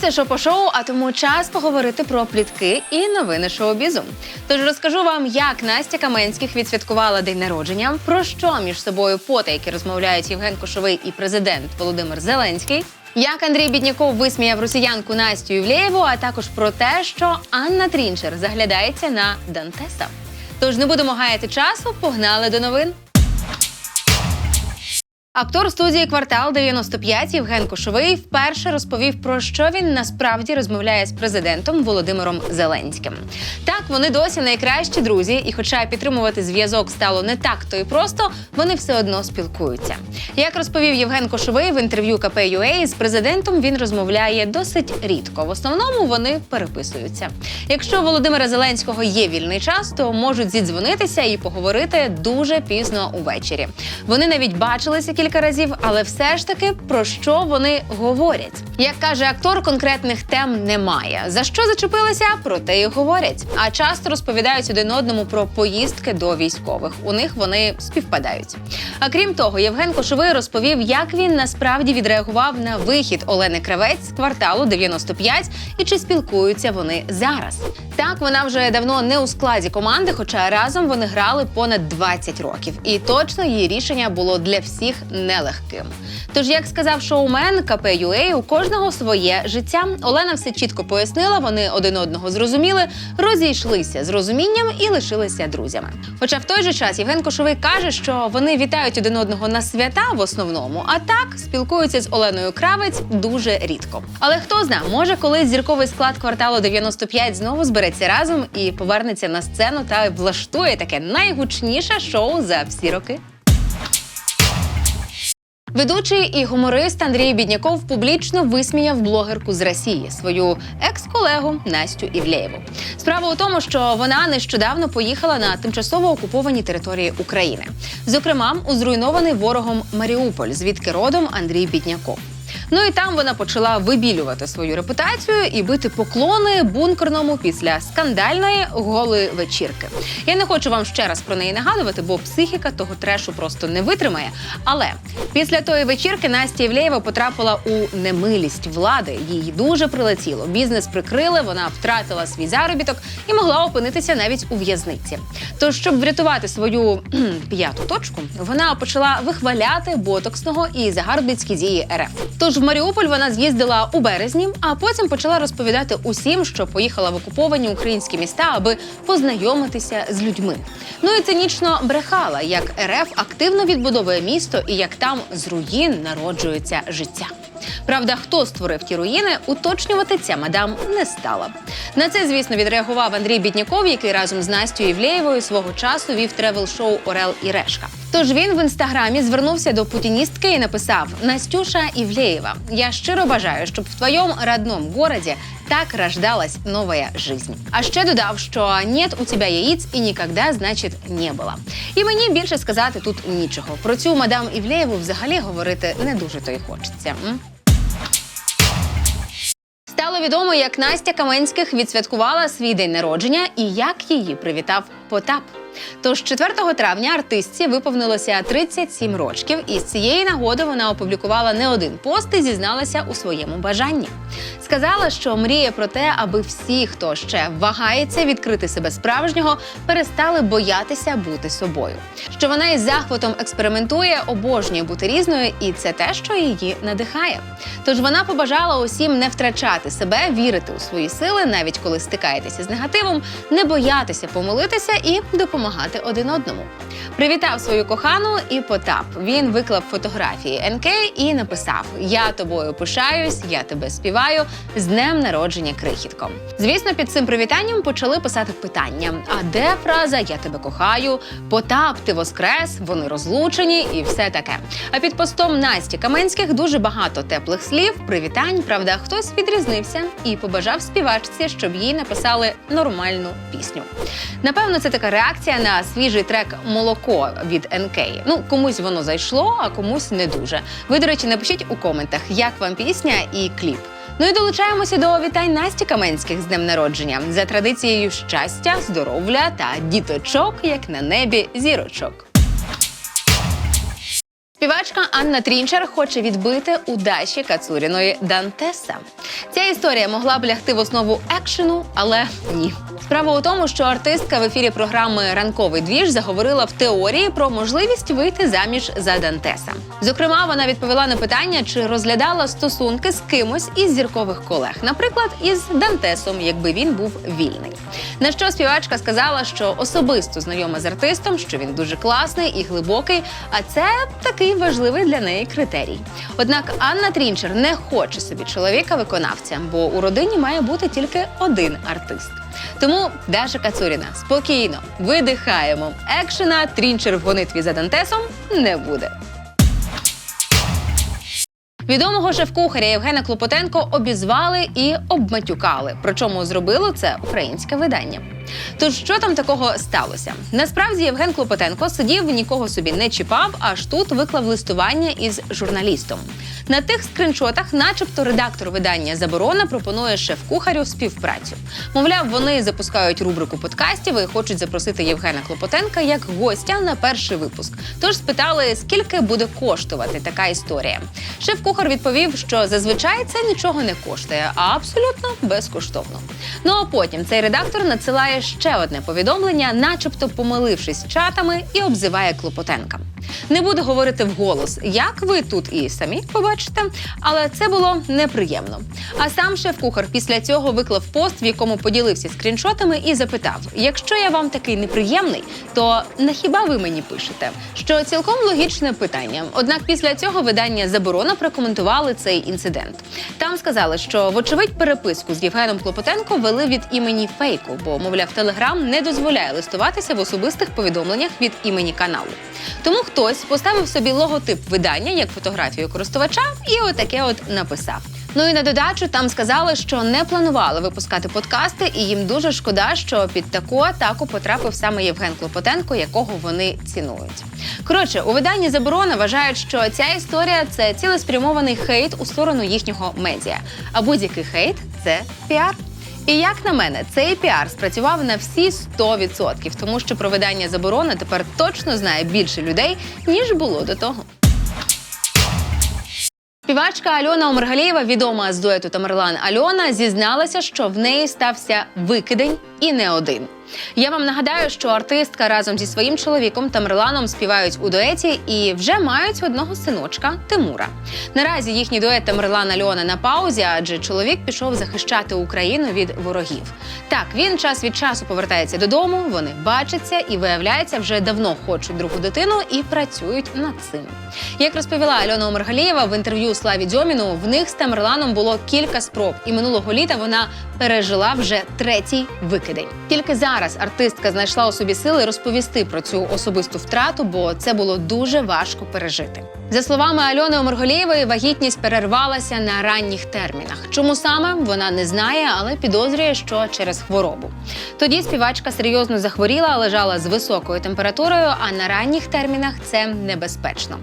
Привіт, це шоу, а тому час поговорити про плітки і новини шоу-бізу. Тож розкажу вам, як Настя Каменських відсвяткувала день народження, про що між собою потайки розмовляють Євген Кошовий і президент Володимир Зеленський. Як Андрій Бідняков висміяв росіянку Настю Івлеєву, а також про те, що Анна Трінчер заглядається на Дантеса. Тож не будемо гаяти часу, погнали до новин. Актор студії Квартал 95 Євген Кошовий вперше розповів про що він насправді розмовляє з президентом Володимиром Зеленським. Так, вони досі найкращі друзі, і, хоча підтримувати зв'язок стало не так, то і просто вони все одно спілкуються. Як розповів Євген Кошовий в інтерв'ю КП.UA, з президентом він розмовляє досить рідко. В основному вони переписуються. Якщо у Володимира Зеленського є вільний час, то можуть зідзвонитися і поговорити дуже пізно увечері. Вони навіть бачилися кілька разів, але все ж таки про що вони говорять. Як каже актор, конкретних тем немає. За що зачепилися, про те і говорять. А часто розповідають один одному про поїздки до військових. У них вони співпадають. А крім того, Євген Кошовий розповів, як він насправді відреагував на вихід Олени Кравець з кварталу 95 і чи спілкуються вони зараз. Так, вона вже давно не у складі команди, хоча разом вони грали понад 20 років. І точно її рішення було для всіх нелегким. Тож, як сказав шоумен КП.UA, у кожного своє життя. Олена все чітко пояснила, вони один одного зрозуміли, розійшлися з розумінням і лишилися друзями. Хоча в той же час Євген Кошовий каже, що вони вітають один одного на свята в основному, а так спілкуються з Оленою Кравець дуже рідко. Але хто знає, може колись зірковий склад кварталу 95 знову збереться разом і повернеться на сцену та влаштує таке найгучніше шоу за всі роки. Ведучий і гуморист Андрій Бідняков публічно висміяв блогерку з Росії, свою екс-колегу Настю Івлєєву. Справа у тому, що вона нещодавно поїхала на тимчасово окуповані території України, зокрема у зруйнований ворогом Маріуполь, звідки родом Андрій Бідняков. Ну і там вона почала вибілювати свою репутацію і бити поклони бункерному після скандальної голої вечірки. Я не хочу вам ще раз про неї нагадувати, бо психіка того трешу просто не витримає. Але після тої вечірки Настя Євлеєва потрапила у немилість влади. Їй дуже прилетіло. Бізнес прикрили, вона втратила свій заробіток і могла опинитися навіть у в'язниці. Тож, щоб врятувати свою п'яту точку, вона почала вихваляти ботоксного і загарбницькі дії РФ. Тож Маріуполь вона з'їздила у березні, а потім почала розповідати усім, що поїхала в окуповані українські міста, аби познайомитися з людьми. Ну і цинічно брехала, як РФ активно відбудовує місто і як там з руїн народжується життя. Правда, хто створив ті руїни, уточнювати ця мадам не стала. На це, звісно, відреагував Андрій Бідняков, який разом з Настю Євлеєвою свого часу вів тревел-шоу Орел і Решка. Тож він в інстаграмі звернувся до путіністки і написав: Настюша Івлеєва, я щиро бажаю, щоб в твоєму родному городі так рождалась новая жизнь. А ще додав, що нет у тебе яїць і ніколи, значить, не було. І мені більше сказати тут нічого. Про цю мадам Івлеєву взагалі говорити не дуже то й хочеться. Стало відомо, як Настя Каменських відсвяткувала свій день народження і як її привітав Потап. Тож 4 травня артистці виповнилося 37 років, і з цієї нагоди вона опублікувала не один пост і зізналася у своєму бажанні. Сказала, що мріє про те, аби всі, хто ще вагається відкрити себе справжнього, перестали боятися бути собою. Що вона із захватом експериментує, обожнює бути різною, і це те, що її надихає. Тож вона побажала усім не втрачати себе, вірити у свої сили, навіть коли стикаєтеся з негативом, не боятися помилитися і допомагати один одному. Привітав свою кохану і Потап. Він виклав фотографії НК і написав: Я тобою пишаюсь, я тебе співаю з днем народження крихітко. Звісно, під цим привітанням почали писати питання: а де фраза Я тебе кохаю? Потап, ти воскрес, вони розлучені і все таке. А під постом Насті Каменських дуже багато теплих слів, привітань. Правда, хтось відрізнився і побажав співачці, щоб їй написали нормальну пісню. Напевно, це така реакція на свіжий трек Молоко від НК. Ну, комусь воно зайшло, а комусь не дуже. Ви, до речі, напишіть у коментах, як вам пісня і кліп. Ну і долучаємося до вітань Насті Каменських з днем народження за традицією щастя, здоров'я та діточок, як на небі зірочок. Співачка Анна Трінчер хоче відбити у Даші Кацуріної Дантеса. Ця історія могла б лягти в основу екшену, але ні. Справа у тому, що артистка в ефірі програми Ранковий двіж заговорила в теорії про можливість вийти заміж за Дантеса. Зокрема, вона відповіла на питання, чи розглядала стосунки з кимось із зіркових колег, наприклад, із Дантесом, якби він був вільний. На що співачка сказала, що особисто знайома з артистом, що він дуже класний і глибокий, а це такий важливий для неї критерій. Однак Анна Трінчер не хоче собі чоловіка-виконавця, бо у родині має бути тільки один артист. Тому Даша Кацуріна спокійно видихаємо. Екшена Трінчер в гонитві за Дантесом не буде. Відомого шеф-кухаря Євгена Клопотенко обізвали і обматюкали. Причому зробило це українське видання. Тож що там такого сталося? Насправді Євген Клопотенко сидів, нікого собі не чіпав, аж тут виклав листування із журналістом. На тих скриншотах, начебто, редактор видання Заборона пропонує шеф-кухарю співпрацю. Мовляв, вони запускають рубрику подкастів і хочуть запросити Євгена Клопотенка як гостя на перший випуск. Тож спитали, скільки буде коштувати така історія. Шеф-кухар відповів, що зазвичай це нічого не коштує, а абсолютно безкоштовно. Ну а потім цей редактор надсилає ще одне повідомлення, начебто помилившись чатами, і обзиває Клопотенка. Не буду говорити вголос, як ви тут і самі побачите, але це було неприємно. А сам шеф-кухар після цього виклав пост, в якому поділився скріншотами, і запитав: якщо я вам такий неприємний, то на хіба ви мені пишете? Що цілком логічне питання. Однак після цього видання заборона прокоментували цей інцидент. Там сказали, що вочевидь переписку з Євгеном Клопотенко вели від імені фейку, бо мовляв, телеграм не дозволяє листуватися в особистих повідомленнях від імені каналу. Тому хтось поставив собі логотип видання як фотографію користувача і отаке от написав. Ну і на додачу там сказали, що не планували випускати подкасти, і їм дуже шкода, що під таку атаку потрапив саме Євген Клопотенко, якого вони цінують. Коротше, у виданні заборона вважають, що ця історія це цілеспрямований хейт у сторону їхнього медіа. А будь-який хейт це піар. І як на мене, цей піар спрацював на всі 100%, тому що про видання заборони тепер точно знає більше людей, ніж було до того. Співачка Альона Омергалієва, відома з дуету Тамерлан Альона, зізналася, що в неї стався викидень і не один. Я вам нагадаю, що артистка разом зі своїм чоловіком Тамерланом співають у дуеті і вже мають одного синочка Тимура. Наразі їхній дует Тамерлан Альона на паузі, адже чоловік пішов захищати Україну від ворогів. Так, він час від часу повертається додому, вони бачаться і виявляється, вже давно хочуть другу дитину і працюють над цим. Як розповіла Альона Омергалієва в інтерв'ю Славі Дьоміну, в них з Тамерланом було кілька спроб, і минулого літа вона пережила вже третій викидень. Тільки зараз артистка знайшла у собі сили розповісти про цю особисту втрату, бо це було дуже важко пережити. За словами Альони Омерголієвої, вагітність перервалася на ранніх термінах. Чому саме вона не знає, але підозрює, що через хворобу. Тоді співачка серйозно захворіла, лежала з високою температурою, а на ранніх термінах це небезпечно.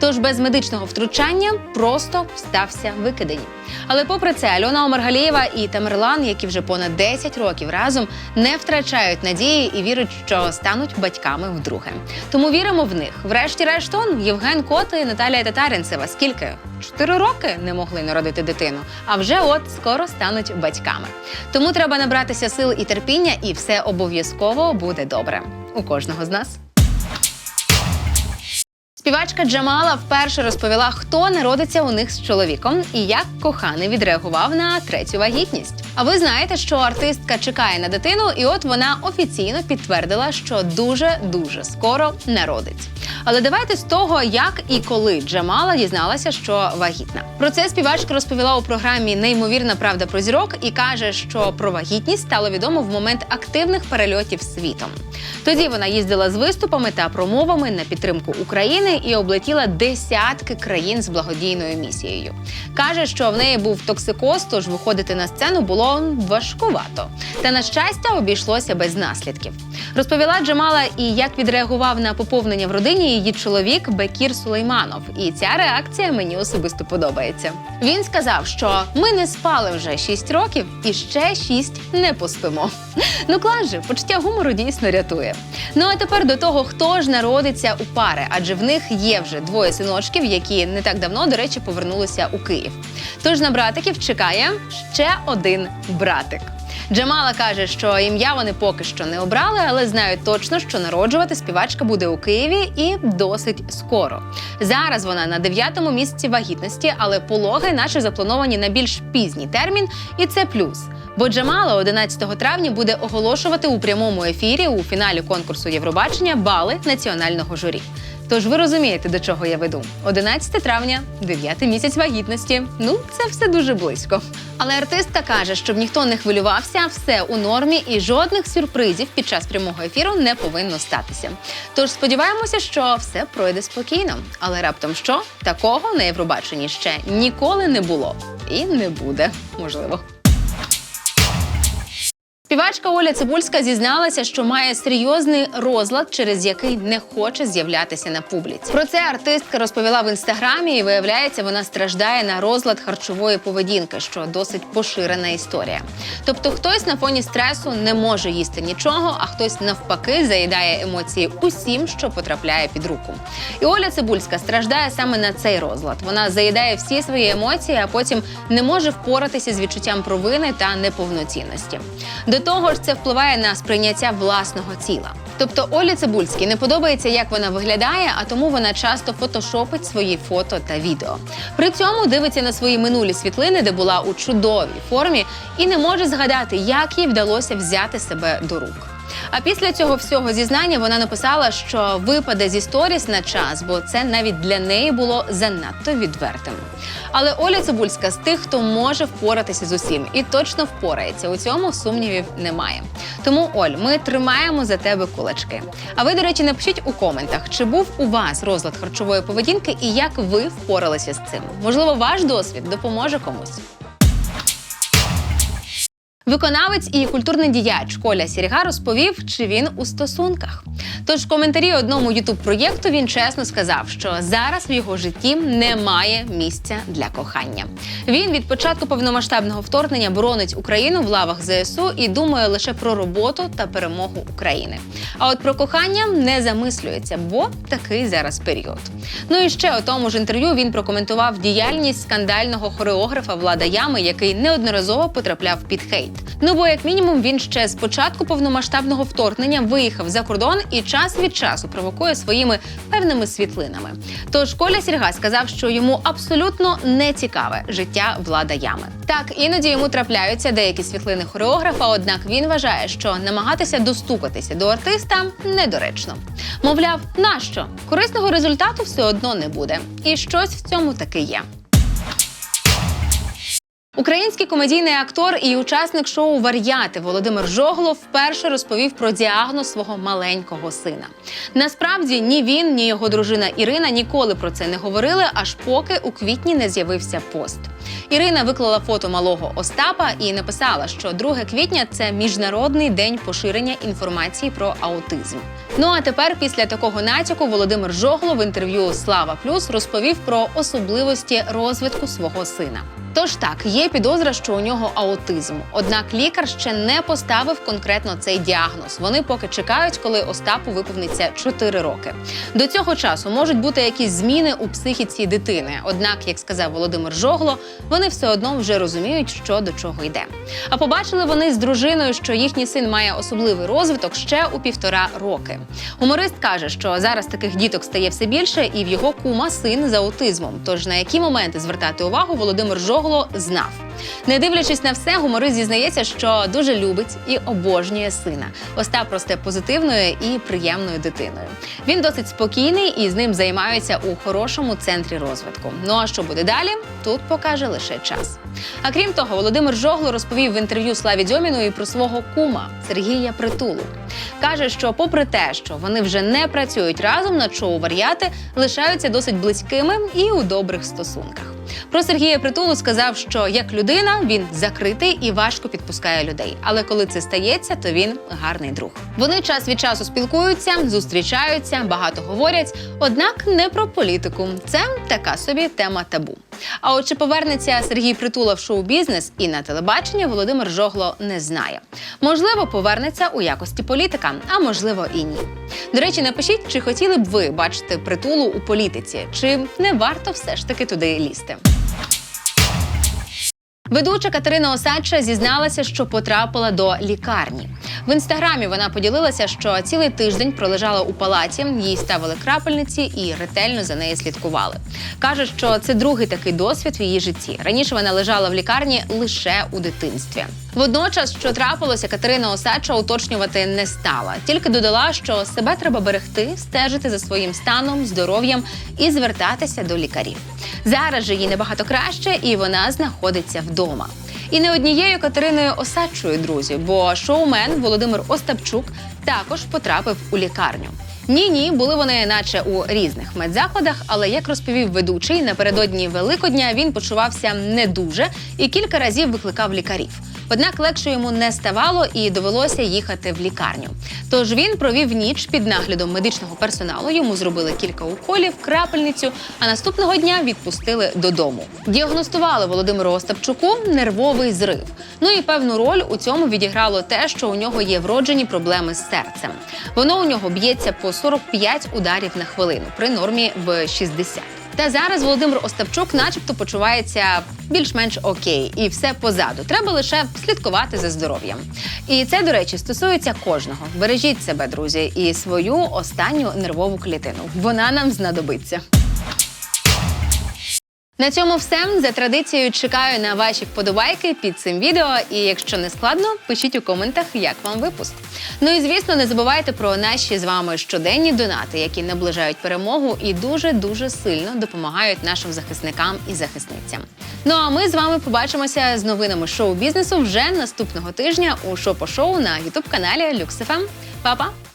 Тож без медичного втручання просто стався викидень. Але попри це, Альона Омаргалієва і Тамерлан, які вже понад 10 років разом, не втрачають надії і вірять, що стануть батьками вдруге. Тому віримо в них. Врешті-решт, он Євген Коти і Наталія Татаринцева. Скільки? Чотири роки не могли народити дитину, а вже от скоро стануть батьками. Тому треба набратися сил і терпіння, і все обов'язково буде добре у кожного з нас. Співачка Джамала вперше розповіла, хто народиться у них з чоловіком і як коханий відреагував на третю вагітність. А ви знаєте, що артистка чекає на дитину, і от вона офіційно підтвердила, що дуже дуже скоро народить. Але давайте з того, як і коли Джамала дізналася, що вагітна. Про це співачка розповіла у програмі Неймовірна правда про зірок і каже, що про вагітність стало відомо в момент активних перельотів світом. Тоді вона їздила з виступами та промовами на підтримку України і облетіла десятки країн з благодійною місією. Каже, що в неї був токсикоз, тож виходити на сцену було було важкувато. Та на щастя обійшлося без наслідків. Розповіла Джамала і як відреагував на поповнення в родині її чоловік Бекір Сулейманов. І ця реакція мені особисто подобається. Він сказав, що ми не спали вже 6 років і ще 6 не поспимо. Ну клас же, почуття гумору дійсно рятує. Ну а тепер до того, хто ж народиться у пари, адже в них є вже двоє синочків, які не так давно, до речі, повернулися у Київ. Тож на братиків чекає ще один братик. Джамала каже, що ім'я вони поки що не обрали, але знають точно, що народжувати співачка буде у Києві і досить скоро. Зараз вона на дев'ятому місці вагітності, але пологи наче заплановані на більш пізній термін, і це плюс. Бо Джамала 11 травня буде оголошувати у прямому ефірі у фіналі конкурсу Євробачення бали національного журі. Тож ви розумієте, до чого я веду. 11 травня, 9 місяць вагітності. Ну, це все дуже близько. Але артистка каже, щоб ніхто не хвилювався, все у нормі і жодних сюрпризів під час прямого ефіру не повинно статися. Тож сподіваємося, що все пройде спокійно. Але раптом що такого на Євробаченні ще ніколи не було і не буде, можливо. Співачка Оля Цибульська зізналася, що має серйозний розлад, через який не хоче з'являтися на публіці. Про це артистка розповіла в інстаграмі, і виявляється, вона страждає на розлад харчової поведінки, що досить поширена історія. Тобто, хтось на фоні стресу не може їсти нічого, а хтось навпаки заїдає емоції усім, що потрапляє під руку. І Оля Цибульська страждає саме на цей розлад. Вона заїдає всі свої емоції, а потім не може впоратися з відчуттям провини та неповноцінності. До того ж, це впливає на сприйняття власного тіла. Тобто Олі Цибульській не подобається, як вона виглядає, а тому вона часто фотошопить свої фото та відео. При цьому дивиться на свої минулі світлини, де була у чудовій формі, і не може згадати, як їй вдалося взяти себе до рук. А після цього всього зізнання вона написала, що випаде зі сторіс на час, бо це навіть для неї було занадто відвертим. Але Оля Цибульська з тих, хто може впоратися з усім, і точно впорається. У цьому сумнівів немає. Тому, Оль, ми тримаємо за тебе кулачки. А ви, до речі, напишіть у коментах, чи був у вас розлад харчової поведінки і як ви впоралися з цим. Можливо, ваш досвід допоможе комусь. Виконавець і культурний діяч Коля Сіріга розповів, чи він у стосунках. Тож в коментарі одному ютуб проєкту він чесно сказав, що зараз в його житті немає місця для кохання. Він від початку повномасштабного вторгнення боронить Україну в лавах ЗСУ і думає лише про роботу та перемогу України. А от про кохання не замислюється, бо такий зараз період. Ну і ще у тому ж інтерв'ю він прокоментував діяльність скандального хореографа Влада Ями, який неодноразово потрапляв під хейт. Ну бо, як мінімум, він ще з початку повномасштабного вторгнення виїхав за кордон і час від часу провокує своїми певними світлинами. Тож Коля Сірга сказав, що йому абсолютно не цікаве життя влада ями. Так, іноді йому трапляються деякі світлини хореографа, однак він вважає, що намагатися достукатися до артиста недоречно. Мовляв, нащо корисного результату все одно не буде, і щось в цьому таки є. Український комедійний актор і учасник шоу Вар'яти Володимир Жоглов вперше розповів про діагноз свого маленького сина. Насправді ні він, ні його дружина Ірина ніколи про це не говорили, аж поки у квітні не з'явився пост. Ірина виклала фото малого Остапа і написала, що 2 квітня це міжнародний день поширення інформації про аутизм. Ну а тепер, після такого натяку, Володимир Жоглов в інтерв'ю Слава Плюс розповів про особливості розвитку свого сина. Тож так, є підозра, що у нього аутизм. Однак лікар ще не поставив конкретно цей діагноз. Вони поки чекають, коли Остапу виповниться 4 роки. До цього часу можуть бути якісь зміни у психіці дитини. Однак, як сказав Володимир Жогло, вони все одно вже розуміють, що до чого йде. А побачили вони з дружиною, що їхній син має особливий розвиток ще у півтора роки. Гуморист каже, що зараз таких діток стає все більше, і в його кума син з аутизмом. Тож на які моменти звертати увагу Володимир Жогло знав. Не дивлячись на все, гуморист зізнається, що дуже любить і обожнює сина. Остап росте позитивною і приємною дитиною. Він досить спокійний і з ним займаються у хорошому центрі розвитку. Ну а що буде далі? Тут покаже лише час. А крім того, Володимир Жогло розповів в інтерв'ю Славі Дьоміну і про свого кума Сергія Притулу. Каже, що, попри те, що вони вже не працюють разом над шоу варіати, лишаються досить близькими і у добрих стосунках. Про Сергія Притулу сказав, що як людина. він закритий і важко підпускає людей. Але коли це стається, то він гарний друг. Вони час від часу спілкуються, зустрічаються, багато говорять, однак не про політику. Це така собі тема табу. А от чи повернеться Сергій Притула в шоу-бізнес і на телебачення Володимир Жогло не знає. Можливо, повернеться у якості політика, а можливо і ні. До речі, напишіть, чи хотіли б ви бачити притулу у політиці, чи не варто все ж таки туди лізти. Thank you. Ведуча Катерина Осадча зізналася, що потрапила до лікарні. В інстаграмі вона поділилася, що цілий тиждень пролежала у палаті, їй ставили крапельниці і ретельно за нею слідкували. Каже, що це другий такий досвід в її житті. Раніше вона лежала в лікарні лише у дитинстві. Водночас, що трапилося, Катерина Осадча уточнювати не стала, тільки додала, що себе треба берегти, стежити за своїм станом, здоров'ям і звертатися до лікарів. Зараз же їй набагато краще, і вона знаходиться вдома. І не однією Катериною Осадчою, друзі, бо шоумен Володимир Остапчук також потрапив у лікарню. Ні, ні, були вони, наче у різних медзакладах, але як розповів ведучий, напередодні Великодня він почувався не дуже і кілька разів викликав лікарів. Однак легше йому не ставало і довелося їхати в лікарню. Тож він провів ніч під наглядом медичного персоналу. Йому зробили кілька уколів, крапельницю, а наступного дня відпустили додому. Діагностували Володимиру Остапчуку нервовий зрив. Ну і певну роль у цьому відіграло те, що у нього є вроджені проблеми з серцем. Воно у нього б'ється по 45 ударів на хвилину при нормі в 60. Та зараз Володимир Остапчук, начебто, почувається більш-менш окей, і все позаду. Треба лише слідкувати за здоров'ям. І це, до речі, стосується кожного. Бережіть себе, друзі, і свою останню нервову клітину. Вона нам знадобиться. На цьому все за традицією чекаю на ваші вподобайки під цим відео. І якщо не складно, пишіть у коментах, як вам випуск. Ну і звісно, не забувайте про наші з вами щоденні донати, які наближають перемогу і дуже дуже сильно допомагають нашим захисникам і захисницям. Ну а ми з вами побачимося з новинами шоу-бізнесу вже наступного тижня у шопо-шоу на ютуб каналі LuxFM. Па-па!